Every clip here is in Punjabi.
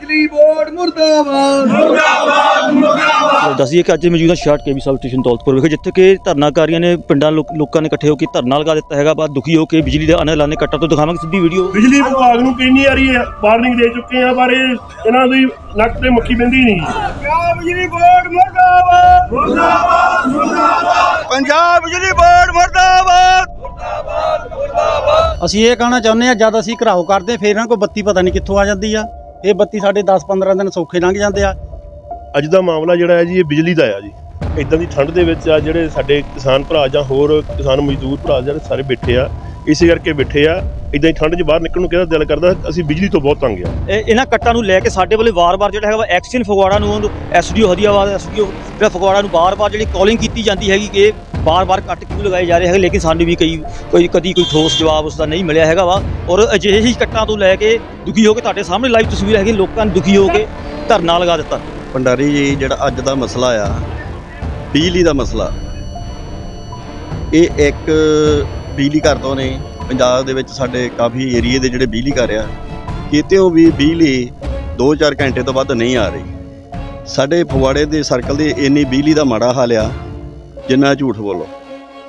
ਬਿਜਲੀ ਬੋਰਡ ਮੁਰਦਾਬਾਦ। ਦੱਸੀਏ ਕਿ ਅੱਜ ਮੌਜੂਦਾ short KV sub station Daulatpur ਵਿਖੇ ਜਿੱਥੇ ਕਿ ਧਰਨਾਕਾਰੀਆਂ ਨੇ ਪਿੰਡਾਂ ਲੋਕ- ਨੇ ਇਕੱਠੇ ਹੋ ਕੇ ਧਰਨਾ ਲਗਾ ਦਿੱਤਾ ਹੈਗਾ। ਬਾਅਦ ਦੁਖੀ ਹੋ ਕੇ ਬਿਜਲੀ ਦੇ ਅਨਲਾਨੇ ਕੱਟਾਂ ਤੋਂ ਦਿਖਾਵਾਂਗੇ ਸਿੱਧੀ ਵੀਡੀਓ। ਬਿਜਲੀ ਵਿਭਾਗ ਨੂੰ ਕਿੰਨੀ ਵਾਰੀ ਵਾਰਨਿੰਗ ਦੇ ਚੁੱਕੇ ਆ ਪਰ ਇਹ ਇਹਨਾਂ ਦੀ ਨੱਕ ਤੇ ਮੱਖੀ ਬਿੰਦੀ ਨਹੀਂ। ਪੰਜਾਬ ਬਿਜਲੀ ਬੋਰਡ ਮੁਰਦਾਬਾਦ। ਮੁਰਦਾਬਾਦ ਮੁਰਦਾਬਾਦ। ਪੰਜਾਬ ਬਿਜਲੀ ਬੋਰਡ ਮੁਰਦਾਬਾਦ। ਅਸੀਂ ਇਹ ਕਹਿਣਾ ਚਾਹੁੰਦੇ ਆ ਜਦ ਅਸੀਂ ਘਰਾਓ ਕਰਦੇ ਫਿਰ ਇਹਨਾਂ ਕੋਲ ਬੱਤੀ ਪਤਾ ਨਹੀਂ ਕਿੱਥੋਂ ਆ ਜਾਂਦੀ ਆ। ਇਹ ਬੱਤੀ ਸਾਡੇ 10-15 ਦਿਨ ਸੌਖੇ ਲੰਘ ਜਾਂਦੇ ਆ। ਅੱਜ ਦਾ ਮਾਮਲਾ ਜਿਹੜਾ ਹੈ ਜੀ ਇਹ ਬਿਜਲੀ ਦਾ ਆ ਜੀ। ਇਦਾਂ ਦੀ ਠੰਡ ਦੇ ਵਿੱਚ ਆ ਜਿਹੜੇ ਸਾਡੇ ਕਿਸਾਨ ਭਰਾ ਜਾਂ ਹੋਰ ਕਿਸਾਨ ਮਜ਼ਦੂਰ ਭਰਾ ਜਿਹੜੇ ਸਾਰੇ ਬੈਠੇ ਆ ਇਸੇ ਕਰਕੇ ਬੈਠੇ ਆ। ਇਦਾਂ ਹੀ ਠੰਡ 'ਚ ਬਾਹਰ ਨਿਕਲਣ ਨੂੰ ਕਿਹਦਾ ਦਿਲ ਕਰਦਾ ਅਸੀਂ ਬਿਜਲੀ ਤੋਂ ਬਹੁਤ ਤੰਗ ਆ। ਇਹ- ਇਹਨਾਂ ਕੱਟਾਂ ਨੂੰ ਲੈ ਕੇ ਸਾਡੇ ਵੱਲੇ ਵਾਰ-ਵਾਰ ਜਿਹੜਾ ਹੈਗਾ ਵਾ ਐਕਸ਼ਨ ਫਗਵਾੜਾ ਨੂੰ ਐਸਡੀਓ ਹਰੀਆਬਾਦ ਐਸਡੀਓ ਜਿਹੜਾ ਫਗਵਾੜਾ ਨੂੰ ਵਾਰ-ਵਾਰ ਜਿਹੜੀ ਕਾਲਿੰਗ ਕੀਤੀ ਜਾਂਦੀ ਹੈਗੀ ਕਿ ਵਾਰ-ਵਾਰ ਕੱਟ ਕਿਉਂ ਲਗਾਏ ਜਾ ਰਹੇ ਹੈਗੇ? ਲੇਕਿਨ ਸਾਨੂੰ ਵੀ ਕਈ, ਕੋਈ, ਕਦੀ ਕੋਈ ਠੋਸ ਜਵਾਬ ਉਸ ਦਾ ਨਹੀਂ ਮਿਲਿਆ ਹੈਗਾ ਵਾ। ਔਰ ਅਜਿਹੇ ਹੀ ਕੱਟਾਂ ਤੋਂ ਲੈ ਕੇ ਦੁਖੀ ਹੋ ਕੇ ਤੁਹਾਡੇ ਸਾਹਮਣੇ ਲਾਈਵ ਤਸਵੀਰ ਹੈਗੀ, ਲੋਕਾਂ ਨੇ ਦੁਖੀ ਹੋ ਕੇ ਧਰਨਾ ਲਗਾ ਦਿੱਤਾ। ਭੰਡਾਰੀ ਜੀ, ਜਿਹੜਾ ਅੱਜ ਦਾ ਮਸਲਾ ਆ, ਬਿਜਲੀ ਦਾ ਮਸਲਾ, ਇਹ ਇੱਕ ਬਿਜਲੀ ਘਰ ਤੋਂ ਨੇ ਪੰਜਾਬ ਦੇ ਵਿੱਚ ਸਾਡੇ ਕਾਫੀ ਏਰੀਏ ਦੇ ਜਿਹੜੇ ਬਿਜਲੀ ਘਰ ਆ, ਕਿਤੇੋਂ ਵੀ ਬਿਜਲੀ 2-4 ਘੰਟੇ ਤੋਂ ਵੱਧ ਨਹੀਂ ਆ ਰਹੀ। ਸਾਡੇ ਫਗਵਾੜੇ ਦੇ ਸਰਕਲ ਦੇ ਇੰਨੀ ਬਿਜਲੀ ਦਾ ਮਾੜਾ ਹਾਲ ਆ ਜਿੰਨਾ ਝੂਠ ਬੋਲੋ।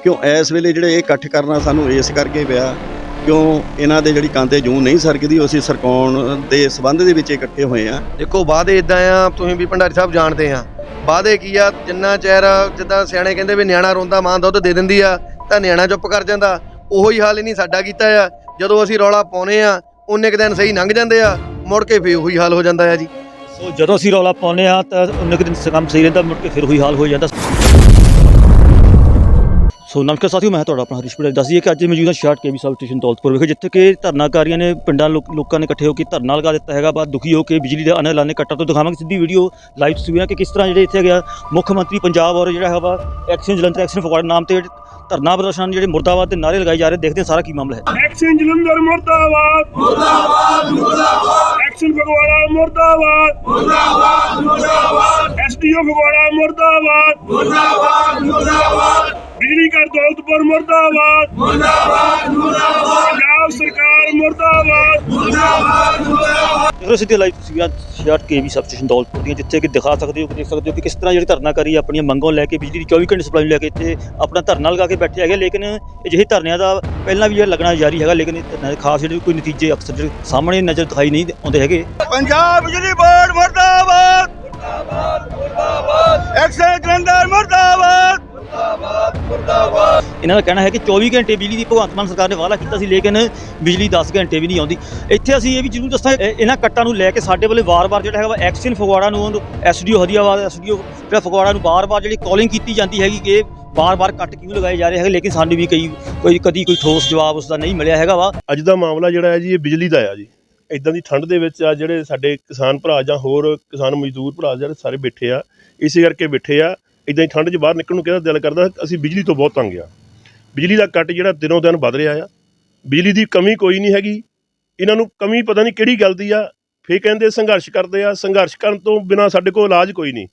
ਕਿਉਂ ਇਸ ਵੇਲੇ ਜਿਹੜੇ ਇਹ ਇਕੱਠ ਕਰਨਾ ਸਾਨੂੰ ਇਸ ਕਰਕੇ ਪਿਆ ਕਿਉਂ ਇਹਨਾਂ ਦੇ ਜਿਹੜੀ ਕਾਂਤੇ ਜੂੰ ਨਹੀਂ ਸਰਕਦੀ ਉਹ ਅਸੀਂ ਸਰਕਾਉਣ ਦੇ ਸਬੰਧ ਦੇ ਵਿੱਚ ਇਕੱਠੇ ਹੋਏ ਆ ਦੇਖੋ ਵਾਅਦੇ ਇਦਾਂ ਆ ਤੁਸੀਂ ਵੀ ਭੰਡਾਰੀ ਸਾਹਿਬ ਜਾਣਦੇ ਆ। ਵਾਅਦੇ ਕੀ ਆ? ਜਿੰਨਾ ਚਿਰ ਜਿੱਦਾਂ ਸਿਆਣੇ ਕਹਿੰਦੇ ਵੀ ਨਿਆਣਾ ਰੋਂਦਾ ਮਾਂ ਦੁੱਧ ਦੇ ਦਿੰਦੀ ਆ ਤਾਂ ਨਿਆਣਾ ਚੁੱਪ ਕਰ ਜਾਂਦਾ। ਉਹੋ ਹੀ ਹਾਲ ਹੀ ਨਹੀਂ ਸਾਡਾ ਕੀਤਾ ਆ। ਜਦੋਂ ਅਸੀਂ ਰੌਲਾ ਪਾਉਨੇ ਆ ਉਹਨੇ ਕੁ ਦਿਨ ਸਹੀ ਲੰਘ ਜਾਂਦੇ ਆ ਮੁੜ ਕੇ ਫੇਰ ਉਹੀ ਹਾਲ ਹੋ ਜਾਂਦਾ ਆ ਜੀ। ਸੋ ਜਦੋਂ ਅਸੀਂ ਰੌਲਾ ਪਾਉਂਦੇ ਆ ਤਾਂ ਉਹਨੇ ਕੁ ਦਿਨ ਕੰਮ ਸਹੀ ਰਹਿੰਦਾ ਮੁੜ ਕੇ ਫਿਰ ਉਹੀ ਹਾਲ ਹੋ ਜਾਂਦਾ। ਸੋ ਨਮਸਕਾਰ ਸਾਥੀਓ ਮੈਂ ਤੁਹਾਡਾ ਆਪਣਾ ਹਰੀਸ਼ ਪਟੇਲ। ਦੱਸੀਏ ਕਿ ਅੱਜ ਮੌਜੂਦਾ short KV sub station Daulatpur ਵਿਖੇ ਜਿੱਥੇ ਕਿ ਧਰਨਾਕਾਰੀਆਂ ਨੇ ਪਿੰਡਾਂ ਲੋਕ- ਨੇ ਇਕੱਠੇ ਹੋ ਕੇ ਧਰਨਾ ਲਗਾ ਦਿੱਤਾ ਹੈਗਾ। ਬਾਅਦ ਦੁਖੀ ਹੋ ਕੇ ਬਿਜਲੀ ਦੇ ਅਨਲਾਨੇ ਕੱਟਾਂ ਤੋਂ ਦਿਖਾਵਾਂਗੇ। ਸਿੱਧੀ ਵੀਡੀਓ ਲਾਈਵ ਤਸਵੀਰਾਂ ਕਿ ਕਿਸ ਤਰ੍ਹਾਂ ਜਿਹੜੇ ਇੱਥੇ ਗਿਆ ਮੁੱਖ ਮੰਤਰੀ ਪੰਜਾਬ ਔਰ ਜਿਹੜਾ ਹੈਗਾ ਐਕਸ਼ਨ ਜਲੰਧਰ ਐਕਸ਼ਨ ਫਗਵਾੜਾ ਨਾਮ ਤੇ ਧਰਨਾ ਪ੍ਰਦਰਸ਼ਨ ਜਿਹੜੇ ਮੁਰਦਾਬਾਦ ਦੇ ਨਾਰੇ ਲਗਾਏ ਜਾ ਰਹੇ ਦੇਖਦੇ ਹਾਂ ਸਾਰਾ ਕੀ ਮਾਮਲਾ ਹੈ। ਐਕਸ਼ਨ ਜਲੰਧਰ ਮੁਰਦਾਬਾਦ। ਮੁਰਦਾਬਾਦ ਮੁਰਦਾਬਾਦ। ਐਕਸ਼ਨ ਫਗਵਾੜਾ ਮੁਰਦਾਬਾਦ। ਮੁਰਦਾਬਾਦ ਮੁਰਦਾਬਾਦ। ਐਸਡੀਓ ਫਗਵਾੜਾ ਮੁਰਦਾਬਾਦ। ਮੁਰਦਾਬਾਦ ਮੁਰਦਾਬਾਦ। ਬਿਜਲੀ ਘਰ ਦੌਲਤਪੁਰ ਮੁਰਦਾਬਾਦ। ਮੁਰਦਾਬਾਦ ਮੁਰਦਾਬਾਦ। ਪੰਜਾਬ ਸਰਕਾਰ ਮੁਰਦਾਬਾਦ। ਦੇਖ ਰਹੇ ਹੋ ਸਿੱਧੀ ਲਾਈਵ ਤਸਵੀਰਾਂ short KV sub station Daulatpur ਦੀਆਂ ਜਿੱਥੇ ਕਿ ਦਿਖਾ ਸਕਦੇ ਹੋ ਕਿ ਦੇਖ ਸਕਦੇ ਹੋ ਕਿ ਕਿਸ ਤਰ੍ਹਾਂ ਜਿਹੜੇ ਧਰਨਾਕਾਰੀ ਆਪਣੀਆਂ ਮੰਗਾਂ ਲੈ ਕੇ ਬਿਜਲੀ ਦੀ 24 ਘੰਟੇ ਸਪਲਾਈ ਲੈ ਕੇ ਇੱਥੇ ਆਪਣਾ ਧਰਨਾ ਲਗਾ ਕੇ ਬੈਠੇ ਹੈਗੇ ਲੇਕਿਨ ਅਜਿਹੇ ਧਰਨਿਆਂ ਦਾ ਪਹਿਲਾਂ ਵੀ ਜਿਹੜਾ ਲੱਗਣਾ ਜਾਰੀ ਹੈਗਾ ਲੇਕਿਨ ਇਹ ਖਾਸ ਜਿਹੜੇ ਕੋਈ ਨਤੀਜੇ ਅਕਸਰ ਜਿਹੜੇ ਸਾਹਮਣੇ ਨਜ਼ਰ ਦਿਖਾਈ ਨਹੀਂ ਆਉਂਦੇ ਹੈਗੇ। ਪੰਜਾਬ ਬਿਜਲੀ ਬੋਰਡ ਮੁਰਦਾਬਾਦ। ਮੁਰਦਾਬਾਦ ਮੁਰਦਾਬਾਦ। ਐਕਸਲ ਜਲੰਧਰ ਮੁਰਦਾਬਾਦ। ਇਹਨਾਂ ਦਾ ਕਹਿਣਾ ਹੈ ਕਿ 24 ਘੰਟੇ ਬਿਜਲੀ ਦੀ ਭਗਵੰਤ ਮਾਨ ਸਰਕਾਰ ਨੇ ਵਾਅਦਾ ਕੀਤਾ ਸੀ ਲੇਕਿਨ ਬਿਜਲੀ 10 ਘੰਟੇ ਵੀ ਨਹੀਂ ਆਉਂਦੀ। ਇੱਥੇ ਅਸੀਂ ਇਹ ਵੀ ਜ਼ਰੂਰ ਦੱਸਾਂ ਇਹ- ਇਹਨਾਂ ਕੱਟਾਂ ਨੂੰ ਲੈ ਕੇ ਸਾਡੇ ਵੱਲੇ ਵਾਰ-ਵਾਰ ਜਿਹੜਾ ਹੈਗਾ ਵਾ ਐਕਸ਼ਨ ਫਗਵਾੜਾ ਨੂੰ ਐਸਡੀਓ ਹਰੀਆਬਾਦ ਐਸਡੀਓ ਜਿਹੜਾ ਫਗਵਾੜਾ ਨੂੰ ਵਾਰ-ਵਾਰ ਜਿਹੜੀ ਕਾਲਿੰਗ ਕੀਤੀ ਜਾਂਦੀ ਹੈਗੀ ਕਿ ਵਾਰ-ਵਾਰ ਕੱਟ ਕਿਉਂ ਲਗਾਏ ਜਾ ਰਹੇ ਹੈਗੇ ਲੇਕਿਨ ਸਾਨੂੰ ਵੀ ਕਈ ਕੋਈ ਕਦੀ ਕੋਈ ਠੋਸ ਜਵਾਬ ਉਸ ਦਾ ਨਹੀਂ ਮਿਲਿਆ ਹੈਗਾ ਵਾ। ਅੱਜ ਦਾ ਮਾਮਲਾ ਜਿਹੜਾ ਹੈ ਜੀ ਇਹ ਬਿਜਲੀ ਦਾ ਆ ਜੀ। ਇਦਾਂ ਦੀ ਠੰਡ ਦੇ ਵਿੱਚ ਆ ਜਿਹੜੇ ਸਾਡੇ ਕਿਸਾਨ ਭਰਾ ਜਾਂ ਹੋਰ ਕਿਸਾਨ ਮਜ਼ਦੂਰ ਭਰਾ ਜਿਹੜੇ ਸਾਰੇ ਬੈਠੇ ਆ ਇਸੇ ਕਰਕੇ ਬੈਠੇ ਆ। ਇਦਾਂ ਹੀ ਠੰਡ 'ਚ ਬਾਹਰ ਨਿਕਲਣ ਨੂੰ ਕਿਹਦਾ ਦਿਲ ਕਰਦਾ, ਅਸੀਂ ਬਿਜਲੀ ਤੋਂ ਬਹੁਤ ਤੰਗ ਆ। ਬਿਜਲੀ ਦਾ ਕੱਟ ਜਿਹੜਾ ਦਿਨੋਂ ਦਿਨ ਵੱਧ ਰਿਹਾ ਆ। ਬਿਜਲੀ ਦੀ ਕਮੀ ਕੋਈ ਨਹੀਂ ਹੈਗੀ। ਇਹਨਾਂ ਨੂੰ ਕਮੀ ਪਤਾ ਨਹੀਂ ਕਿਹੜੀ ਗੱਲ ਦੀ ਆ। ਫੇਰ ਕਹਿੰਦੇ ਸੰਘਰਸ਼ ਕਰਦੇ ਆ। ਸੰਘਰਸ਼ ਕਰਨ ਤੋਂ ਬਿਨਾ ਸਾਡੇ ਕੋਲ ਇਲਾਜ ਕੋਈ ਨਹੀਂ।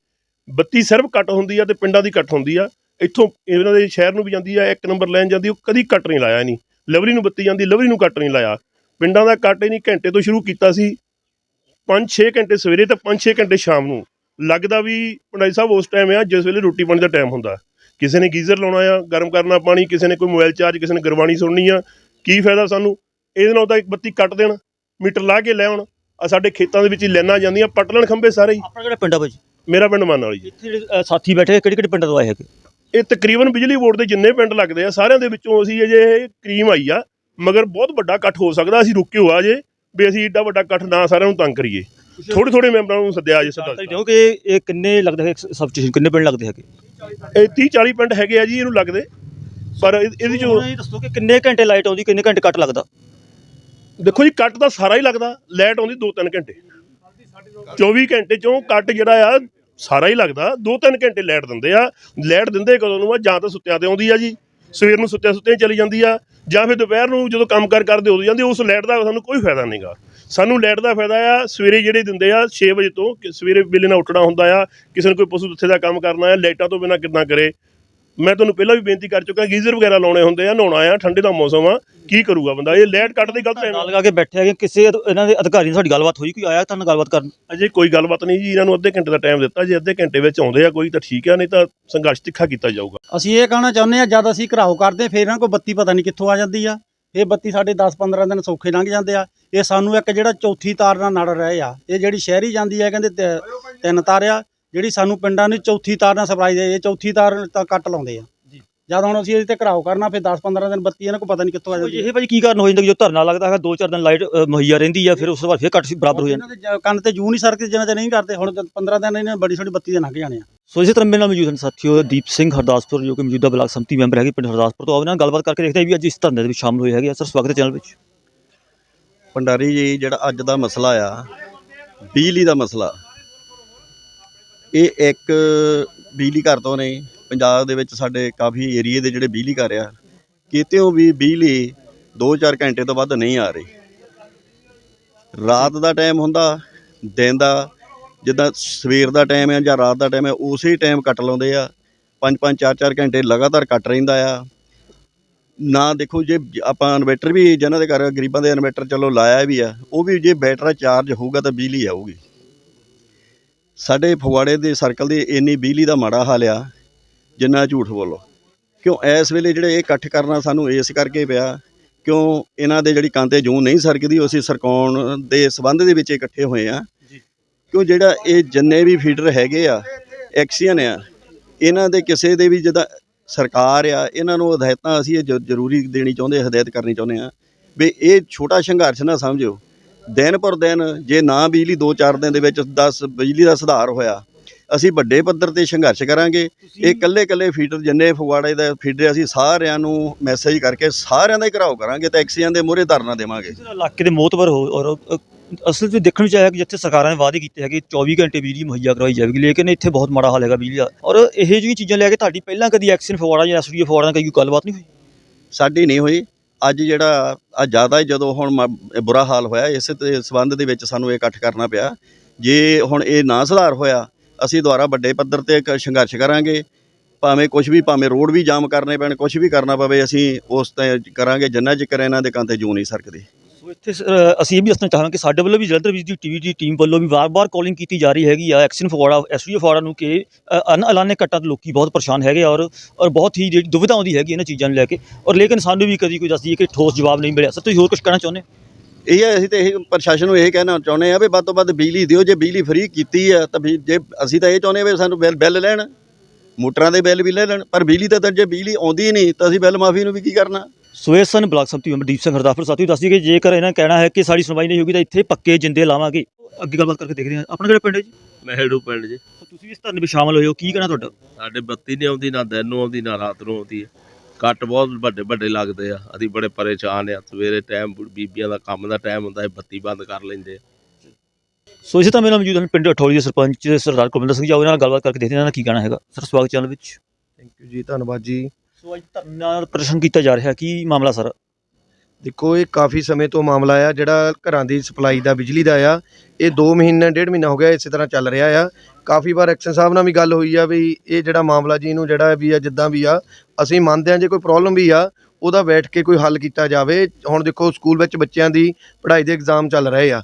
ਬੱਤੀ ਸਿਰਫ ਕੱਟ ਹੁੰਦੀ ਆ ਤੇ ਪਿੰਡਾਂ ਦੀ ਕੱਟ ਹੁੰਦੀ ਆ। ਇੱਥੋਂ ਇਹਨਾਂ ਦੇ ਸ਼ਹਿਰ ਨੂੰ ਵੀ ਜਾਂਦੀ ਆ, ਇੱਕ ਨੰਬਰ ਲੈਣ ਜਾਂਦੀ, ਉਹ ਕਦੀ ਕੱਟ ਨਹੀਂ ਲਾਇਆ ਨਹੀਂ ਲਵਰੀ ਨੂੰ ਬੱਤੀ ਜਾਂਦੀ ਲਵਰੀ ਨੂੰ ਕੱਟ ਨਹੀਂ ਲਾਇਆ। ਪਿੰਡਾਂ ਦਾ ਕੱਟ ਹੀ ਨਹੀਂ ਘੰਟੇ ਤੋਂ ਸ਼ੁਰੂ ਕੀਤਾ ਸੀ। 5-6 ਘੰਟੇ ਸਵੇਰੇ ਤੇ 5-6 ਘੰਟੇ ਸ਼ਾਮ ਨੂੰ। ਲੱਗਦਾ ਵੀ ਪੰਡਾਈ ਸਾਹਿਬ ਉਸ ਟਾਈਮ ਆ ਜਿਸ ਵੇਲੇ ਰੋਟੀ ਪਾਣੀ ਦਾ ਟਾਈਮ ਹੁੰਦਾ। ਕਿਸੇ ਨੇ ਗੀਜ਼ਰ ਲਾਉਣਾ ਆ ਗਰਮ ਕਰਨਾ ਪਾਣੀ ਕਿਸੇ ਨੇ ਕੋਈ ਮੋਬਾਈਲ ਚਾਰਜ ਕਿਸੇ ਨੇ ਗੁਰਬਾਣੀ ਸੁਣਨੀ ਆ ਕੀ ਫਾਇਦਾ ਸਾਨੂੰ? ਇਹਦੇ ਨਾਲ ਤਾਂ ਇੱਕ ਬੱਤੀ ਕੱਟ ਦੇਣ ਮੀਟਰ ਲਾ ਕੇ ਲੈ ਆਉਣ ਆ ਸਾਡੇ ਖੇਤਾਂ ਦੇ ਵਿੱਚ ਹੀ ਲੈਣਾ ਜਾਂਦੀਆਂ ਪੱਟ ਲੈਣ ਖੰਭੇ ਸਾਰੇ ਹੀ। ਆਪਣਾ ਜਿਹੜਾ ਪਿੰਡ ਆ ਭਾਜੀ ਮੇਰਾ ਪਿੰਡ ਮੰਨ ਵਾਲੀ ਜੀ। ਇੱਥੇ ਜਿਹੜੇ ਅ, ਸਾਥੀ ਬੈਠੇ ਕਿਹੜੇ ਕਿਹੜੇ ਪਿੰਡਾਂ ਤੋਂ ਆਏ ਹੈਗੇ? ਇਹ ਤਕਰੀਬਨ ਬਿਜਲੀ ਬੋਰਡ ਦੇ ਜਿੰਨੇ ਪਿੰਡ ਲੱਗਦੇ ਆ ਸਾਰਿਆਂ ਦੇ ਵਿੱਚੋਂ ਅਸੀਂ ਅਜੇ ਕਰੀਮ ਆਈ ਆ ਮਗਰ ਬਹੁਤ ਵੱਡਾ ਇਕੱਠ ਹੋ ਸਕਦਾ ਅਸੀਂ ਰੁਕੇ ਹੋਆ ਜੇ ਵੀ ਅਸੀਂ ਏਡਾ ਵੱਡਾ ਇਕੱਠ ਨਾ ਸਾਰਿਆਂ ਨੂੰ ਤੰਗ ਕਰੀਏ। ਥੋੜੇ ਥੋੜੇ ਮੈਂਬਰਾਂ ਨੂੰ ਸੱਦਿਆ ਜੇ ਜਾਣਕਾਰੀ ਸੱਦਾ ਦਿਓ ਕਿ ਇਹ ਕਿੰਨੇ ਲੱਗਦੇ ਹੈ ਸਬ ਸਟੇਸ਼ਨ ਕਿੰਨੇ ਪਿੰਡ ਲੱਗਦੇ ਹੈਗੇ? ਇਹ 30 40 ਪਿੰਡ ਹੈਗੇ ਆ ਜੀ ਇਹਨੂੰ ਲੱਗਦੇ। ਪਰ ਇਹ- ਇਹਦੀ ਜੋ ਇਹ ਦੱਸੋ ਕਿ ਕਿੰਨੇ ਘੰਟੇ ਲਾਈਟ ਆਉਂਦੀ ਕਿੰਨੇ ਘੰਟੇ ਕੱਟ ਲੱਗਦਾ? ਦੇਖੋ ਜੀ ਕੱਟ ਤਾਂ ਸਾਰਾ ਹੀ ਲੱਗਦਾ ਲਾਈਟ ਆਉਂਦੀ 2-3 ਘੰਟੇ। 24 ਘੰਟੇ ਚੋਂ ਕੱਟ ਜਿਹੜਾ ਆ ਸਾਰਾ ਹੀ ਲੱਗਦਾ 2-3 ਘੰਟੇ ਲਾਈਟ ਦਿੰਦੇ ਆ। ਲਾਈਟ ਦਿੰਦੇ ਕਦੋਂ ਨੂੰ ਆ ਜਾਂ ਤਾਂ ਸੁੱਤਿਆਂ ਤੇ ਆਉਂਦੀ ਆ ਜੀ ਸਵੇਰ ਨੂੰ ਸੁੱਤਿਆਂ ਸੁੱਤਿਆਂ ਚਲੀ ਜਾਂਦੀ ਆ ਜਾਂ ਫਿਰ ਦੁਪਹਿਰ ਨੂੰ ਜਦੋਂ ਕੰਮ ਕਾਰ ਕਰਦੇ ਉਦੋਂ ਜਾਂਦੀ ਉਸ ਲਾਈਟ ਦਾ ਸਾਨੂੰ ਕੋਈ ਫਾਇਦਾ ਨਹੀਂਗਾ ਸਾਨੂੰ ਲਾਈਟ ਦਾ ਫਾਇਦਾ ਆ ਸਵੇਰੇ ਜਿਹੜੇ ਦਿੰਦੇ ਆ 6 ਵਜੇ ਤੋਂ ਕਿ ਸਵੇਰੇ ਵੇਲੇ ਨਾਲ ਉੱਠਣਾ ਹੁੰਦਾ ਆ ਕਿਸੇ ਨੇ ਕੋਈ ਪਸ਼ੂ ਦੱਥੇ ਦਾ ਕੰਮ ਕਰਨਾ ਆ ਲਾਈਟਾਂ ਤੋਂ ਬਿਨਾਂ ਕਿੱਦਾਂ ਕਰੇ। ਮੈਂ ਤੁਹਾਨੂੰ ਪਹਿਲਾਂ ਵੀ ਬੇਨਤੀ ਕਰ ਚੁੱਕਾ ਗੀਜ਼ਰ ਵਗੈਰਾ ਲਾਉਣੇ ਹੁੰਦੇ ਆ ਨਹਾਉਣਾ ਆ ਠੰਡੇ ਦਾ ਮੌਸਮ ਆ ਕੀ ਕਰੂਗਾ ਬੰਦਾ? ਇਹ ਲਾਈਟ ਕੱਟ ਦੀ ਗਲਤ ਨਾਲ ਟਾਈਮ ਲਗਾ ਕੇ ਬੈਠੇ ਹੈਗੇ ਕਿਸੇ ਇਹਨਾਂ ਦੇ ਅਧਿਕਾਰੀ ਨਾਲ ਸਾਡੀ ਗੱਲਬਾਤ ਹੋਈ ਕੋਈ ਆਇਆ ਤੁਹਾਨੂੰ ਗੱਲਬਾਤ ਕਰਨ? ਅਜੇ ਕੋਈ ਗੱਲਬਾਤ ਨਹੀਂ ਜੀ ਇਹਨਾਂ ਨੂੰ ਅੱਧੇ ਘੰਟੇ ਦਾ ਟਾਈਮ ਦਿੱਤਾ ਜੇ ਅੱਧੇ ਘੰਟੇ ਵਿੱਚ ਆਉਂਦੇ ਆ ਕੋਈ ਤਾਂ ਠੀਕ ਆ ਨਹੀਂ ਤਾਂ ਸੰਘਰਸ਼ ਤਿੱਖਾ ਕੀਤਾ ਜਾਊਗਾ। ਅਸੀਂ ਇਹ ਕਹਿਣਾ ਚਾਹੁੰਦੇ ਆ ਜਦ ਅਸੀਂ ਘਰਾਓ ਕਰਦੇ ਫਿਰ ਇਹਨਾਂ ਕੋਲ ਬੱਤੀ ਪਤਾ ਨਹੀਂ ਕਿੱਥੋਂ ਆ ਜਾਂਦੀ ਆ। ਇਹ ਬੱਤੀ ਸਾਡੇ 10-15 ਦਿਨ ਸੌਖੇ ਲੰਘ ਜਾਂਦੇ ਆ। ਇਹ ਸਾਨੂੰ ਇੱਕ ਜਿਹੜਾ ਚੌਥੀ ਤਾਰ ਨਾਲ ਨੜ ਰਹੇ ਆ। ਇਹ ਜਿਹੜੀ ਸ਼ਹਿਰੀ ਜਾਂਦੀ ਆ ਕਹਿੰਦੇ ਤ- ਤਿੰਨ ਤਾਰ ਆ ਜਿਹੜੀ ਸਾਨੂੰ ਪਿੰਡਾਂ ਨੂੰ ਚੌਥੀ ਤਾਰ ਨਾਲ ਸਪਲਾਈ ਦੇ ਇਹ ਚੌਥੀ ਤਾਰ ਤਾਂ ਕੱਟ ਲਾਉਂਦੇ ਆ। ਜਦ ਹੁਣ ਅਸੀਂ ਇਹਦੇ ਤੇ ਘਰਾਓ ਕਰਨਾ ਫਿਰ 10-15 ਦਿਨ ਬੱਤੀ ਇਹਨਾਂ ਕੋਲ ਪਤਾ ਨਹੀਂ ਕਿੱਥੋਂ ਆ ਜਾਂਦੀ ਆ। ਇਹ ਭਾਜੀ ਕੀ ਕਾਰਨ ਹੋ ਜਾਂਦਾ ਕਿ ਜੋ ਧਰਨਾ ਲੱਗਦਾ ਹੈਗਾ ਦੋ ਚਾਰ ਦਿਨ ਲਾਈਟ ਮੁਹੱਈਆ ਰਹਿੰਦੀ ਆ ਫਿਰ ਉਸ ਤੋਂ ਬਾਅਦ ਫਿਰ ਕੱਟ ਬਰਾਬਰ ਹੋ ਜਾਂਦੀ। ਇਹਨਾਂ ਦੇ ਜ- ਕੰਨ ਤੇ ਜੂ ਨਹੀਂ ਸਰਕਦੇ ਜਿੰਨਾ ਤੇ ਨਹੀਂ ਕਰਦੇ ਹੁਣ ਜਦ 15 ਦਿਨ ਇਹਨਾਂ ਬੜੀ ਛੋਟੀ ਬੱਤੀ ਦੇ ਲੰਘ ਜਾਣੇ ਆ। ਸੋ ਇਸੇ ਤਰ੍ਹਾਂ ਮੇਰੇ ਨਾਲ ਮੌਜੂਦ ਹਨ ਸਾਥੀਓ ਦੀਪ ਸਿੰਘ ਹਰਦਾਸਪੁਰ, ਜੋ ਕਿ ਮੌਜੂਦਾ ਬਲਾਕ ਸੰਮਤੀ ਮੈਂਬਰ ਹੈਗੇ ਪਿੰਡ ਹਰਦਾਸਪੁਰ ਤੋਂ। ਆਓ ਇਹਨਾਂ ਨਾਲ ਗੱਲਬਾਤ ਕਰਕੇ ਦੇਖਦੇ ਹਾਂ ਵੀ ਅੱਜ ਇਸ ਧਰਨੇ ਦੇ ਵਿੱਚ ਸ਼ਾਮਲ ਹੋਏ ਹੈਗੇ ਆ। ਸਰ, ਸਵਾਗਤ ਹੈ ਚੈਨਲ ਵਿੱਚ। ਭੰਡਾਰੀ ਜੀ, ਜਿਹੜਾ ਅੱਜ ਦਾ ਮਸਲਾ ਆ, ਬਿਜਲੀ ਦਾ ਮਸਲਾ, ਇਹ ਇੱਕ ਬਿਜਲੀ ਘਰ ਤੋਂ ਨਹੀਂ, ਪੰਜਾਬ ਦੇ ਵਿੱਚ ਸਾਡੇ ਕਾਫੀ ਏਰੀਏ ਦੇ ਜਿਹੜੇ ਬਿਜਲੀ ਘਰ ਆ ਕਿਤੇੋਂ ਵੀ ਬਿਜਲੀ 2-4 ਘੰਟੇ ਤੋਂ ਵੱਧ ਨਹੀਂ ਆ ਰਹੀ। ਰਾਤ ਦਾ ਟਾਈਮ ਹੁੰਦਾ, ਦਿਨ ਦਾ ਜਿੱਦਾਂ ਸਵੇਰ ਦਾ ਟਾਈਮ ਆ ਜਾਂ ਰਾਤ ਦਾ ਟਾਈਮ ਆ, ਉਸੇ ਟਾਈਮ ਕੱਟ ਲਾਉਂਦੇ ਆ। 5-5 4-4 ਘੰਟੇ ਲਗਾਤਾਰ ਕੱਟ ਰਹਿੰਦਾ ਆ। ਨਾ ਦੇਖੋ ਜੇ ਆਪਾਂ ਇਨਵਰਟਰ ਵੀ ਜਿਨ੍ਹਾਂ ਦੇ ਘਰ ਗਰੀਬਾਂ ਦੇ ਇਨਵਰਟਰ ਚਲੋ ਲਾਇਆ ਵੀ ਆ, ਉਹ ਵੀ ਜੇ ਬੈਟਰਾ ਚਾਰਜ ਹੋਊਗਾ ਤਾਂ ਬਿਜਲੀ ਆਊਗੀ। ਸਾਡੇ ਫਗਵਾੜੇ ਦੇ ਸਰਕਲ ਦੇ ਇੰਨੀ ਬਿਜਲੀ ਦਾ ਮਾੜਾ ਹਾਲ ਆ, ਜਿੰਨਾ ਝੂਠ ਬੋਲੋ। ਕਿਉਂ ਇਸ ਵੇਲੇ ਜਿਹੜੇ ਇਹ ਇਕੱਠ ਕਰਨਾ ਸਾਨੂੰ ਇਸ ਕਰਕੇ ਪਿਆ, ਕਿਉਂ ਇਹਨਾਂ ਦੇ ਜਿਹੜੀ ਕਾਂਤੇ ਜੂੰ ਨਹੀਂ ਸਰਕਦੀ ਉਹ ਅਸੀਂ ਸਰਕਾਉਣ ਦੇ ਸਬੰਧ ਦੇ ਵਿੱਚ ਇਕੱਠੇ ਹੋਏ ਆ। ਕਿਉਂ ਜਿਹੜਾ ਇਹ ਜਿੰਨੇ ਵੀ ਫੀਡਰ ਹੈਗੇ ਆ ਐਕਸੀਅਨ ਆ ਇਹਨਾਂ ਦੇ ਕਿਸੇ ਦੇ ਵੀ ਜਿੱਦਾਂ ਸਰਕਾਰ ਆ ਇਹਨਾਂ ਨੂੰ ਹਦਾਇਤਾਂ ਅਸੀਂ ਇਹ ਜ- ਜ਼ਰੂਰੀ ਦੇਣੀ ਚਾਹੁੰਦੇ ਹਦਾਇਤ ਕਰਨੀ ਚਾਹੁੰਦੇ ਆ ਵੀ ਇਹ ਛੋਟਾ ਸੰਘਰਸ਼ ਨਾ ਸਮਝਿਓ। ਦਿਨ ਪਰ ਦਿਨ ਜੇ ਨਾ ਬਿਜਲੀ 2-4 ਦਿਨ ਦੇ ਵਿੱਚ 10 ਬਿਜਲੀ ਦਾ ਸੁਧਾਰ ਹੋਇਆ ਅਸੀਂ ਵੱਡੇ ਪੱਧਰ ਤੇ ਸੰਘਰਸ਼ ਕਰਾਂਗੇ। ਇਹ ਕੱਲੇ ਕੱਲੇ ਫੀਡਰ ਜਿੰਨੇ ਫਗਵਾੜੇ ਦਾ ਫੀਡਰ ਅਸੀਂ ਸਾਰਿਆਂ ਨੂੰ ਮੈਸੇਜ ਕਰਕੇ ਸਾਰਿਆਂ ਦਾ ਹੀ ਘਰਾਓ ਕਰਾਂਗੇ ਤੇ ਐਕਸੀਅਨ ਦੇ ਮੂਹਰੇ ਧਰਨਾ ਦੇਵਾਂਗੇ। ਇਸ ਇਲਾਕੇ ਦੇ ਮੋਤਬਰ ਹੋ ਔਰ ਅ, ਅਸਲ ਵਿੱਚ ਦੇਖਣ ਵਿੱਚ ਆਇਆ ਕਿ ਜਿੱਥੇ ਸਰਕਾਰਾਂ ਨੇ ਵਾਅਦੇ ਕੀਤੇ ਹੈਗੇ 24 ਘੰਟੇ ਬਿਜਲੀ ਮੁਹੱਈਆ ਕਰਵਾਈ ਜਾਵੇਗੀ, ਲੇਕਿਨ ਇੱਥੇ ਬਹੁਤ ਮਾੜਾ ਹਾਲ ਹੈਗਾ ਬਿਜਲੀ ਦਾ। ਔਰ ਇਹੋ ਜਿਹੀ ਚੀਜ਼ਾਂ ਲੈ ਕੇ ਤੁਹਾਡੀ ਪਹਿਲਾਂ ਕਦੀ ਐਕਸ਼ਨ ਫਗਵਾੜਾ ਜਾਂ ਐਸਡੀਓ ਫਗਵਾੜਾ ਨਾਲ ਕੋਈ ਗੱਲਬਾਤ ਨਹੀਂ ਹੋਈ? ਸਾਡੀ ਨਹੀਂ ਹੋਈ। ਅੱਜ ਜਿਹੜਾ ਆ ਜ਼ਿਆਦਾ ਜਦੋਂ ਹੁਣ ਮ- ਬੁਰਾ ਹਾਲ ਹੋਇਆ, ਇਸੇ ਤੇ ਸਬੰਧ ਦੇ ਵਿੱਚ ਸਾਨੂੰ ਇਹ ਇਕੱਠ ਕਰਨਾ ਪਿਆ। ਜੇ ਹੁਣ ਇਹ ਨਾ ਸੁਧਾਰ ਹੋਇਆ, ਅਸੀਂ ਦੁਬਾਰਾ ਵੱਡੇ ਪੱਧਰ ਤੇ ਇੱਕ ਸੰਘਰਸ਼ ਕਰਾਂਗੇ। ਭਾਵੇਂ ਕੁਝ ਵੀ, ਭਾਵੇਂ ਰੋਡ ਵੀ ਜਾਮ ਕਰਨੇ ਪੈਣ ਕੁਝ ਵੀ ਕਰਨਾ ਪਵੇ, ਅਸੀਂ ਉਸ ਤੇ ਕਰਾਂਗੇ, ਜਿੰਨਾ ਚਿਰ ਇਹਨਾਂ ਦੇ ਕੰਤੇ ਜੂ ਨਹੀਂ ਸਰਕਦੇ। ਸੋ ਇੱਥੇ ਸ- ਅ, ਅਸੀਂ ਇਹ ਵੀ ਦੱਸਣਾ ਚਾਹਾਂਗੇ ਕਿ ਸਾਡੇ ਵੱਲੋਂ ਵੀ ਜਲੰਧਰ ਵਿੱਚ ਦੀ ਟੀਵੀ ਦੀ ਟੀਮ ਵੱਲੋਂ ਵੀ ਵਾਰ-ਵਾਰ ਕਾਲਿੰਗ ਕੀਤੀ ਜਾ ਰਹੀ ਹੈਗੀ ਆ ਐਕਸ਼ਨ ਫਗਵਾੜਾ ਐਸਡੀਓ ਫਗਵਾੜਾ ਨੂੰ ਕਿ ਅ, ਅਨ ਐਲਾਨੇ ਕੱਟਾਂ ਤੋਂ ਲੋਕੀ ਬਹੁਤ ਪਰੇਸ਼ਾਨ ਹੈਗੇ ਆ ਔਰ ਔਰ ਬਹੁਤ ਹੀ ਜਿਹੜੀ ਦੁਵਿਧਾ ਆਉਂਦੀ ਹੈਗੀ ਇਹਨਾਂ ਚੀਜ਼ਾਂ ਨੂੰ ਲੈ ਕੇ। ਔਰ ਲੇਕਿਨ ਸਾਨੂੰ ਵੀ ਕਦੀ ਕੋਈ ਦੱਸਦੀ ਹੈ ਕਿ ਠੋਸ ਜਵਾਬ ਨਹੀਂ ਮਿਲਿਆ। ਸਰ ਤੁਸੀਂ ਹੋਰ ਕੁਝ ਕਹਿਣਾ ਚਾਹੁੰਦੇ ਹੋ? ਇਹ ਹੈ, ਅਸੀਂ ਤਾਂ ਇਹ ਪ੍ਰਸ਼ਾਸਨ ਨੂੰ ਇਹ ਕਹਿਣਾ ਚਾਹੁੰਦੇ ਆ ਵੀ ਵੱਧ ਤੋਂ ਵੱਧ ਬਿਜਲੀ ਦਿਓ ਜੇ ਬਿਜਲੀ ਫ੍ਰੀ ਕੀਤੀ ਆ ਤਾਂ ਵੀ ਜੇ ਅਸੀਂ ਤਾਂ ਇਹ ਚਾਹੁੰਦੇ ਆ ਵੀ ਸਾਨੂੰ ਬਿੱਲ ਬਿੱਲ ਲੈਣ। ਮੋਟਰਾਂ ਦੇ ਬਿੱਲ ਵੀ ਲੈ ਲੈਣ ਪਰ ਬਿਜਲੀ ਤਾਂ ਤਾਂ ਜੇ ਬਿਜਲੀ ਆਉਂਦੀ ਹੀ ਨਹੀਂ ਤਾਂ ਅਸੀਂ ਬਿੱਲ ਮਾਫੀ ਨੂੰ ਵੀ ਕੀ ਕਰਨਾ? ਸੁਏਸਨ ਬਲਾਕ ਸੰਮਤੀ ਮੈਂਬਰ ਦੀਪ ਸਿੰਘ ਹਰਦਾਸਪੁਰ ਸਾਥੀਓ ਦੱਸਦੀ ਕਿ ਜੇਕਰ ਇਹਨਾਂ ਕਹਿਣਾ ਹੈ ਕਿ ਸਾਡੀ ਸੁਣਵਾਈ ਨਹੀਂ ਹੋਗੀ ਤਾਂ ਇੱਥੇ ਪੱਕੇ ਜਿੰਦੇ ਲਾਵਾਂਗੇ। ਅੱਗੇ ਗੱਲਬਾਤ ਕਰਕੇ ਦੇਖਦੇ ਹਾਂ। ਆਪਣਾ ਕਿਹੜਾ ਪਿੰਡ ਹੈ ਜੀ? ਮਹਿੜੂ ਪਿੰਡ ਜੀ। ਤੁਸੀਂ ਇਸ ਧਰਨੇ ਵਿੱਚ ਸ਼ਾਮਲ ਹੋਏ ਹੋ ਕੀ ਕਹਿਣਾ ਤੁਹਾਡਾ? ਸਾਡੇ ਬੱਤੀ ਨਹੀਂ ਆਉਂਦੀ ਨਾ ਦਿਨ ਨੂੰ ਆਉਂਦੀ ਨਾ ਰਾਤ ਨੂੰ ਆਉਂਦੀ ਹੈ। ਕੱਟ ਬਹੁਤ ਵੱਡੇ ਵੱਡੇ ਲੱਗਦੇ ਆ। ਅਸੀਂ ਬੜੇ ਪਰੇਸ਼ਾਨ ਆ। ਸਵੇਰੇ ਟਾਈਮ ਬੀਬੀਆਂ ਦਾ ਕੰਮ ਦਾ ਟਾਈਮ ਹੁੰਦਾ ਹੈ ਬੱਤੀ ਬੰਦ ਕਰ ਲੈਂਦੇ ਆ। ਸੋ ਇਸੇ ਤਰ੍ਹਾਂ ਮੇਰੇ ਮੌਜੂਦ ਹਨ ਪਿੰਡ ਅਠੌਲੀ ਦੇ ਸਰਪੰਚ ਸਰਦਾਰ ਕੁਲਵਿੰਦਰ ਸਿੰਘ ਜੀ। ਇਹਨਾਂ ਨਾਲ ਗੱਲਬਾਤ ਕਰਕੇ ਦੇਖਦੇ ਹਾਂ ਇਹਨਾਂ ਦਾ ਕੀ ਕਹਿਣਾ ਹੈਗਾ। ਸਰ ਸਵਾਗਤ ਚੈਨਲ ਵਿੱਚ। ਥੈਂਕ ਯੂ ਜੀ ਧੰਨਵਾਦ ਜੀ। ਸੋ ਅੱਜ ਧਰਨਾ ਪ੍ਰਦਰਸ਼ਨ ਕੀਤਾ ਜਾ ਰਿਹਾ, ਕੀ ਮਾਮਲਾ ਸਰ? ਦੇਖੋ, ਇਹ ਕਾਫੀ ਸਮੇਂ ਤੋਂ ਮਾਮਲਾ ਆ, ਜਿਹੜਾ ਘਰਾਂ ਦੀ ਸਪਲਾਈ ਦਾ, ਬਿਜਲੀ ਦਾ ਆ। ਇਹ 2 ਮਹੀਨੇ, ਡੇਢ ਮਹੀਨਾ ਹੋ ਗਿਆ ਇਸੇ ਤਰ੍ਹਾਂ ਚੱਲ ਰਿਹਾ ਆ। ਕਾਫੀ ਵਾਰ ਐਕਸ਼ਨ ਸਾਹਿਬ ਨਾਲ ਵੀ ਗੱਲ ਹੋਈ ਆ ਵੀ ਇਹ ਜਿਹੜਾ ਮਾਮਲਾ ਜੀ ਇਹਨੂੰ ਜਿਹੜਾ ਵੀ ਆ, ਜਿੱਦਾਂ ਵੀ ਆ, ਅਸੀਂ ਮੰਨਦੇ ਆ, ਜੇ ਕੋਈ ਪ੍ਰੋਬਲਮ ਵੀ ਆ, ਉਹਦਾ ਬੈਠ ਕੇ ਕੋਈ ਹੱਲ ਕੀਤਾ ਜਾਵੇ। ਹੁਣ ਦੇਖੋ, ਸਕੂਲ ਵਿੱਚ ਬੱਚਿਆਂ ਦੀ ਪੜ੍ਹਾਈ ਦੇ ਐਗਜ਼ਾਮ ਚੱਲ ਰਹੇ ਆ।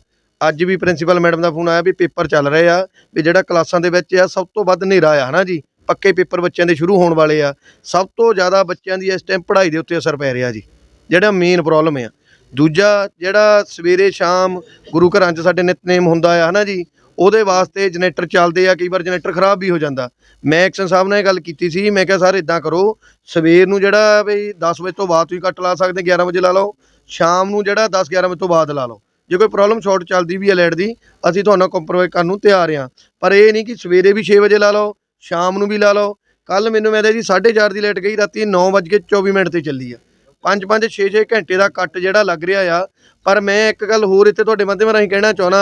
ਅੱਜ ਵੀ ਪ੍ਰਿੰਸੀਪਲ ਮੈਡਮ ਦਾ ਫੋਨ ਆਇਆ ਵੀ ਪੇਪਰ ਚੱਲ ਰਹੇ ਆ, ਵੀ ਜਿਹੜਾ ਕਲਾਸਾਂ ਦੇ ਵਿੱਚ ਆ, ਸਭ ਤੋਂ ਵੱਧ ਹਨੇਰਾ ਆ, ਹਨਾ ਜੀ? ਪੱਕੇ ਪੇਪਰ ਬੱਚਿਆਂ ਦੇ ਸ਼ੁਰੂ ਹੋਣ ਵਾਲੇ ਆ, ਸਭ ਤੋਂ ਜ਼ਿਆਦਾ ਬੱਚਿਆਂ ਦੀ ਇਸ ਟਾਈਮ ਪੜ੍ਹਾਈ ਦੇ ਉੱਤੇ ਅਸਰ ਪੈ ਰਿਹਾ ਜੀ, ਜਿਹੜਾ ਮੇਨ ਪ੍ਰੋਬਲਮ ਆ। ਦੂਜਾ ਜਿਹੜਾ ਸਵੇਰੇ ਸ਼ਾਮ ਗੁਰੂ ਘਰਾਂ 'ਚ ਸਾਡੇ ਨਿਤਨੇਮ ਹੁੰਦਾ ਆ, ਹਨਾ ਜੀ, ਉਹਦੇ ਵਾਸਤੇ ਜਨਰੇਟਰ ਚੱਲਦੇ ਆ, ਕਈ ਵਾਰ ਜਨਰੇਟਰ ਖਰਾਬ ਵੀ ਹੋ ਜਾਂਦਾ। ਮੈਂ ਐਕਸ਼ਨ ਸਾਹਿਬ ਨਾਲ ਇਹ ਗੱਲ ਕੀਤੀ ਸੀ, ਮੈਂ ਕਿਹਾ ਸਰ ਇਦਾਂ ਕਰੋ, ਸਵੇਰ ਨੂੰ ਜਿਹੜਾ ਵੀ 10 ਵਜੇ ਤੋਂ ਬਾਅਦ ਤੁਸੀਂ ਕੱਟ ਲਾ ਸਕਦੇ 11 ਵਜੇ ਲਾ ਲਓ, ਸ਼ਾਮ ਨੂੰ ਜਿਹੜਾ 10 11 ਵਜੇ ਤੋਂ ਬਾਅਦ ਲਾ ਲਓ। ਜੇ ਕੋਈ ਪ੍ਰੋਬਲਮ ਸ਼ਾਰਟ ਚੱਲਦੀ ਵੀ ਹੈ ਲੈਟ ਦੀ, ਅਸੀਂ ਤੁਹਾਨੂੰ ਕੰਪਰੋਮਾਈਜ਼ ਕਰਨ ਨੂੰ ਤਿਆਰ ਆ। ਪਰ ਇਹ ਨਹੀਂ ਕਿ ਸਵੇਰੇ ਵੀ 6 ਵਜੇ ਲਾ ਲਓ ਸ਼ਾਮ ਨੂੰ ਵੀ ਲਾ ਲਓ। ਕੱਲ ਮੈਨੂੰ ਮੈਂ ਤਾਂ ਜੀ 4:30 ਦੀ ਲਾਈਟ ਗਈ, ਰਾਤੀ 9:24 ਮਿੰਟ ਤੇ ਚੱਲੀ ਆ। 5-5 6-6 ਘੰਟੇ ਦਾ ਕੱਟ ਜਿਹੜਾ ਲੱਗ ਰਿਹਾ ਆ। ਪਰ ਮੈਂ ਇੱਕ ਗੱਲ ਹੋਰ ਇੱਥੇ ਤੁਹਾਡੇ ਮਾਧਿਅਮ ਰਾਹੀਂ ਕਹਿਣਾ ਚਾਹਣਾ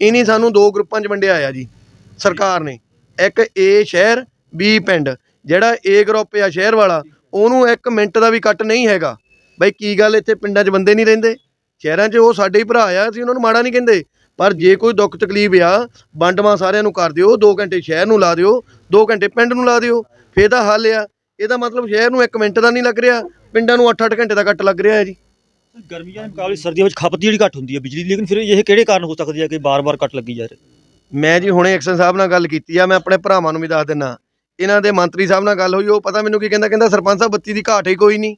ਇਹ ਨਹੀਂ ਸਾਨੂੰ ਦੋ ਗਰੁੱਪਾਂ 'ਚ ਵੰਡਿਆ ਆ ਜੀ, ਸਰਕਾਰ ਨੇ। ਇੱਕ ਏ ਸ਼ਹਿਰ ਬੀ ਪਿੰਡ। ਜਿਹੜਾ ਏ ਗਰੁੱਪ ਆ ਸ਼ਹਿਰ ਵਾਲਾ, ਉਹਨੂੰ ਇੱਕ ਮਿੰਟ ਦਾ ਵੀ ਕੱਟ ਨਹੀਂ ਹੈਗਾ। ਬਈ ਕੀ ਗੱਲ ਇੱਥੇ ਪਿੰਡਾਂ 'ਚ ਬੰਦੇ ਨਹੀਂ ਰਹਿੰਦੇ? ਸ਼ਹਿਰਾਂ 'ਚ ਉਹ ਸਾਡੇ ਹੀ ਭਰਾ ਆ, ਅਸੀਂ ਉਹਨਾਂ ਨੂੰ ਮਾੜਾ ਨਹੀਂ ਕਹਿੰਦੇ। ਪਰ ਜੇ ਕੋਈ ਦੁੱਖ ਤਕਲੀਫ ਆ ਵੰਡਵਾ ਸਾਰਿਆਂ ਨੂੰ ਕਰ ਦਿਓ 2 ਘੰਟੇ ਸ਼ਹਿਰ ਨੂੰ ਲਾ ਦਿਓ 2 ਘੰਟੇ ਪਿੰਡ ਨੂੰ ਲਾ ਦਿਓ ਫੇਰ ਦਾ ਹੱਲ ਆ। ਇਹਦਾ ਮਤਲਬ ਸ਼ਹਿਰ ਨੂੰ 1 ਮਿੰਟ ਦਾ ਨਹੀਂ ਲੱਗ ਰਿਹਾ ਪਿੰਡਾਂ ਨੂੰ 8-8 ਘੰਟੇ ਦਾ ਕੱਟ ਲੱਗ ਰਿਹਾ ਹੈ ਜੀ। ਗਰਮੀਆਂ ਦੇ ਮੁਕਾਬਲੇ ਸਰਦੀਆਂ ਵਿੱਚ ਖਪਤ ਜਿਹੜੀ ਘੱਟ ਹੁੰਦੀ ਹੈ ਬਿਜਲੀ ਲੇਕਿਨ ਫਿਰ ਇਹ ਕਿਹੜੇ ਕਾਰਨ ਹੋ ਸਕਦੇ ਆ ਕਿ ਬਾਰ-ਬਾਰ ਕੱਟ ਲੱਗੀ ਜਾ ਰਹੇ? ਮੈਂ ਜੀ ਹੁਣੇ ਐਕਸ਼ਨ ਸਾਹਿਬ ਨਾਲ ਗੱਲ ਕੀਤੀ ਆ ਮੈਂ ਆਪਣੇ ਭਰਾਵਾਂ ਨੂੰ ਵੀ ਦੱਸ ਦਿੰਨਾ। ਇਹਨਾਂ ਦੇ ਮੰਤਰੀ ਸਾਹਿਬ ਨਾਲ ਗੱਲ ਹੋਈ ਉਹ ਪਤਾ ਮੈਨੂੰ ਕੀ ਕਹਿੰਦਾ ਕਹਿੰਦਾ ਸਰਪੰਚ ਸਾਹਿਬ ਬੱਤੀ ਦੀ ਘਾਟ ਹੀ ਕੋਈ ਨਹੀਂ।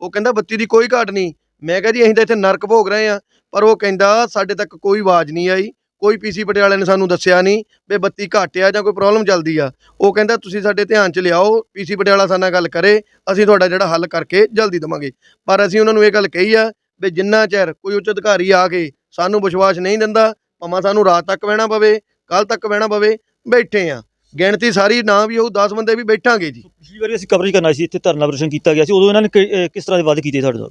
ਉਹ ਕਹਿੰਦਾ ਬੱਤੀ ਦੀ ਕੋਈ ਘਾਟ ਨਹੀਂ। ਮੈਂ ਕਿਹਾ ਜੀ ਅਸੀਂ ਤਾਂ ਇੱਥੇ ਨਰਕ ਭੋਗ ਰਹੇ ਆ ਪਰ ਉਹ ਕਹਿੰਦਾ ਸਾਡੇ ਤੱਕ ਕੋਈ ਆਵਾਜ਼ ਨਹੀਂ ਆਈ, ਕੋਈ ਪੀਸੀ ਪਟਿਆਲੇ ਨੇ ਸਾਨੂੰ ਦੱਸਿਆ ਨਹੀਂ ਵੀ ਬੱਤੀ ਘੱਟ ਆ ਜਾਂ ਕੋਈ ਪ੍ਰੋਬਲਮ ਚੱਲਦੀ ਆ। ਉਹ ਕਹਿੰਦਾ ਤੁਸੀਂ ਸਾਡੇ ਧਿਆਨ 'ਚ ਲਿਆਓ ਪੀਸੀ ਪਟਿਆਲਾ ਸਾਡੇ ਨਾਲ ਗੱਲ ਕਰੇ, ਅਸੀਂ ਤੁਹਾਡਾ ਜਿਹੜਾ ਹੱਲ ਕਰਕੇ ਜਲਦੀ ਦਵਾਂਗੇ। ਪਰ ਅਸੀਂ ਉਹਨਾਂ ਨੂੰ ਇਹ ਗੱਲ ਕਹੀ ਆ ਵੀ ਜਿੰਨਾ ਚਿਰ ਕੋਈ ਉੱਚ ਅਧਿਕਾਰੀ ਆ ਕੇ ਸਾਨੂੰ ਵਿਸ਼ਵਾਸ ਨਹੀਂ ਦਿੰਦਾ, ਭਾਵੇਂ ਸਾਨੂੰ ਰਾਤ ਤੱਕ ਬਹਿਣਾ ਪਵੇ ਕੱਲ ਤੱਕ ਬਹਿਣਾ ਪਵੇ, ਬੈਠੇ ਆ। ਗਿਣਤੀ ਸਾਰੀ ਨਾ ਵੀ ਉਹ 10 ਬੰਦੇ ਵੀ ਬੈਠਾਂਗੇ ਜੀ। ਪਿਛਲੀ ਵਾਰੀ ਅਸੀਂ ਕਵਰੇਜ ਕਰਨਾ ਸੀ, ਇੱਥੇ ਧਰਨਾ ਪ੍ਰਦਰਸ਼ਨ ਕੀਤਾ ਗਿਆ ਸੀ, ਉਦੋਂ ਇਹਨਾਂ ਨੇ ਕਿ- ਕਿਸ ਤਰ੍ਹਾਂ ਦੇ ਵਾਅਦੇ ਕੀਤੇ ਸਾਡੇ ਨਾਲ?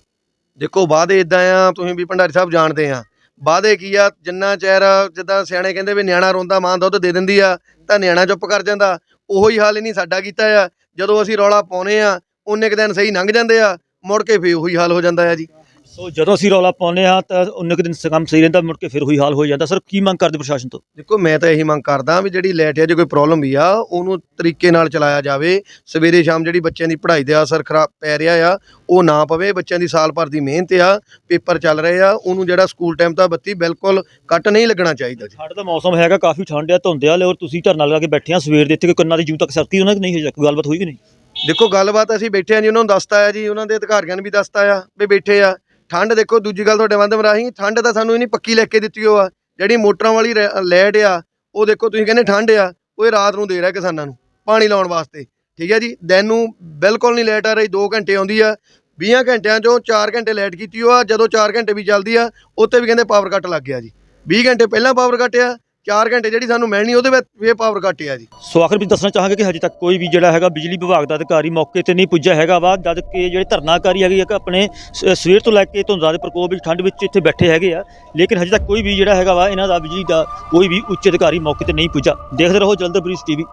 ਦੇਖੋ, ਵਾਅਦੇ ਇਦਾਂ ਆ, ਤੁਸੀਂ ਵੀ ਭੰਡਾਰੀ ਸਾਹਿਬ ਜਾਣਦੇ ਆ। ਵਾਅਦੇ ਕੀ ਆ, ਜਿੰਨਾ ਚਿਰ ਜਿੱਦਾਂ ਸਿਆਣੇ ਕਹਿੰਦੇ ਵੀ ਨਿਆਣਾ ਰੋਂਦਾ, ਮਾਂ ਦੁੱਧ ਦੇ ਦਿੰਦੀ ਆ, ਤਾਂ ਨਿਆਣਾ ਚੁੱਪ ਕਰ ਜਾਂਦਾ। ਉਹੋ ਹੀ ਹਾਲ ਨਹੀਂ ਸਾਡਾ ਕੀਤਾ ਆ। ਜਦੋਂ ਅਸੀਂ ਰੌਲਾ ਪਾਉਨੇ ਆ, ਉਹਨੇ ਕੁ ਦਿਨ ਸਹੀ ਲੰਘ ਜਾਂਦੇ ਆ, ਮੁੜ ਕੇ ਫੇਰ ਉਹੀ ਹਾਲ ਹੋ ਜਾਂਦਾ ਆ ਜੀ। ਸੋ ਜਦੋਂ ਅਸੀਂ ਰੌਲਾ ਪਾਉਂਦੇ ਹਾਂ ਤਾਂ ਉਨੇ ਕੁ ਦਿਨ ਸ- ਕੰਮ ਸਹੀ ਰਹਿੰਦਾ ਮੁੜ ਕੇ ਫਿਰ ਉਹੀ ਹਾਲ ਹੋ ਜਾਂਦਾ। ਸਰ ਕੀ ਮੰਗ ਕਰਦੇ ਪ੍ਰਸ਼ਾਸਨ ਤੋਂ? ਦੇਖੋ ਮੈਂ ਤਾਂ ਇਹੀ ਮੰਗ ਕਰਦਾ ਵੀ ਜਿਹੜੀ ਲੈਟ ਆ ਜੇ ਕੋਈ ਪ੍ਰੋਬਲਮ ਵੀ ਆ ਉਹਨੂੰ ਤਰੀਕੇ ਨਾਲ ਚਲਾਇਆ ਜਾਵੇ। ਸਵੇਰੇ ਸ਼ਾਮ ਜਿਹੜੀ ਬੱਚਿਆਂ ਦੀ ਪੜ੍ਹਾਈ ਦੇ ਅਸਰ ਖਰਾਬ ਪੈ ਰਿਹਾ ਆ ਉਹ ਨਾ ਪਵੇ। ਬੱਚਿਆਂ ਦੀ ਸਾਲ ਭਰ ਦੀ ਮਿਹਨਤ ਆ ਪੇਪਰ ਚੱਲ ਰਹੇ ਆ ਉਹਨੂੰ ਜਿਹੜਾ ਸਕੂਲ ਟਾਈਮ ਤਾਂ ਬੱਤੀ ਬਿਲਕੁਲ ਕੱਟ ਨਹੀਂ ਲੱਗਣਾ ਚਾਹੀਦਾ ਜੀ। ਠੰਡ ਦਾ ਮੌਸਮ ਹੈਗਾ ਕਾਫੀ ਠੰਡ ਆ ਧੁੰਦ ਆ ਔਰ ਤੁਸੀਂ ਧਰਨਾ ਲਗਾ ਕੇ ਬੈਠੇ ਆ ਸਵੇਰ ਦੇ ਇੱਥੇ ਕਿ ਕੰਨਾਂ ਦੀ ਜੂ ਤੱਕ ਸਰਤੀ ਉਹਨਾਂ ਦੀ ਨਹੀਂ ਹੋਈ ਕੋਈ ਗੱਲਬਾਤ ਹੋਈ ਕਿ ਨਹੀਂ? ਦੇਖੋ ਗੱਲਬਾਤ ਅਸੀਂ ਬੈਠੇ ਆ ਜੀ ਉਹਨਾਂ ਨੂੰ ਦੱਸਤਾ ਆ ਜੀ ਉਹਨਾਂ ਦੇ ਅਧਿਕਾਰੀਆਂ ਨੂੰ ਵੀ ਦੱਸਤਾ ਆ ਵੀ ਬੈਠੇ ਆ। ਠੰਡ ਦੇਖੋ, ਦੂਜੀ ਗੱਲ ਤੁਹਾਡੇ ਮਾਧਿਅਮ ਰਾਹੀਂ, ਠੰਡ ਤਾਂ ਸਾਨੂੰ ਇਹਨੀ ਪੱਕੀ ਲਿਖ ਕੇ ਦਿੱਤੀ ਹੋ ਆ ਜਿਹੜੀ ਮੋਟਰਾਂ ਵਾਲੀ ਰੈ- ਲਾਈਟ ਆ, ਉਹ ਦੇਖੋ ਤੁਸੀਂ ਕਹਿੰਦੇ ਠੰਡ ਆ, ਉਹ ਇਹ ਰਾਤ ਨੂੰ ਦੇ ਰਿਹਾ ਕਿਸਾਨਾਂ ਨੂੰ, ਪਾਣੀ ਲਾਉਣ ਵਾਸਤੇ। ਠੀਕ ਹੈ ਜੀ, ਦਿਨ ਨੂੰ ਬਿਲਕੁਲ ਨਹੀਂ ਲੈਟ ਆ ਰਹੀ 2 ਘੰਟੇ ਆਉਂਦੀ ਆ 20 ਘੰਟਿਆਂ ਚੋਂ 4 ਘੰਟੇ ਲਾਈਟ ਕੀਤੀ ਹੋ ਆ ਜਦੋਂ 4 ਘੰਟੇ ਵੀ ਚੱਲਦੀ ਆ ਉੱਤੇ ਵੀ ਕਹਿੰਦੇ ਪਾਵਰ ਕੱਟ ਲੱਗ ਗਿਆ ਜੀ। 20 ਘੰਟੇ ਪਹਿਲਾਂ ਪਾਵਰ ਕੱਟ ਆ 4 ਘੰਟੇ ਜਿਹੜੀ ਸਾਨੂੰ ਮਿਲਣੀ, ਉਹਦੇ ਵਿੱਚ ਵੇ ਪਾਵਰ ਘੱਟ ਆ ਜੀ। ਸੋ ਆਖਰ ਵਿੱਚ ਦੱਸਣਾ ਚਾਹਾਂਗੇ ਕਿ ਹਜੇ ਤੱਕ ਕੋਈ ਵੀ ਜਿਹੜਾ ਹੈਗਾ ਬਿਜਲੀ ਵਿਭਾਗ ਦਾ ਅਧਿਕਾਰੀ ਮੌਕੇ ਤੇ ਨਹੀਂ ਪੁੱਜਿਆ ਹੈਗਾ ਵਾ, ਜਦ ਕਿ ਜਿਹੜੇ ਧਰਨਾਕਾਰੀ ਹੈਗੇ ਆ ਕਿ ਆਪਣੇ ਸ- ਸਵੇਰ ਤੋਂ ਲੈ ਕੇ ਧੁੰਦਾਂ ਦੇ ਪ੍ਰਕੋਪ ਵਿੱਚ, ਠੰਡ ਵਿੱਚ ਇੱਥੇ ਬੈਠੇ ਹੈਗੇ ਆ, ਲੇਕਿਨ ਹਜੇ ਤੱਕ ਕੋਈ ਵੀ ਜਿਹੜਾ ਹੈਗਾ ਵਾ, ਇਹਨਾਂ ਦਾ ਬਿਜਲੀ ਦਾ ਕੋਈ ਵੀ ਉੱਚ ਅਧਿਕਾਰੀ ਮੌਕੇ ਤੇ ਨਹੀਂ ਪੁੱਜਾ ਦੇਖਦੇ ਰਹੋ ਜਲਦ ਬ੍ਰਿਜ ਟੀਵੀ।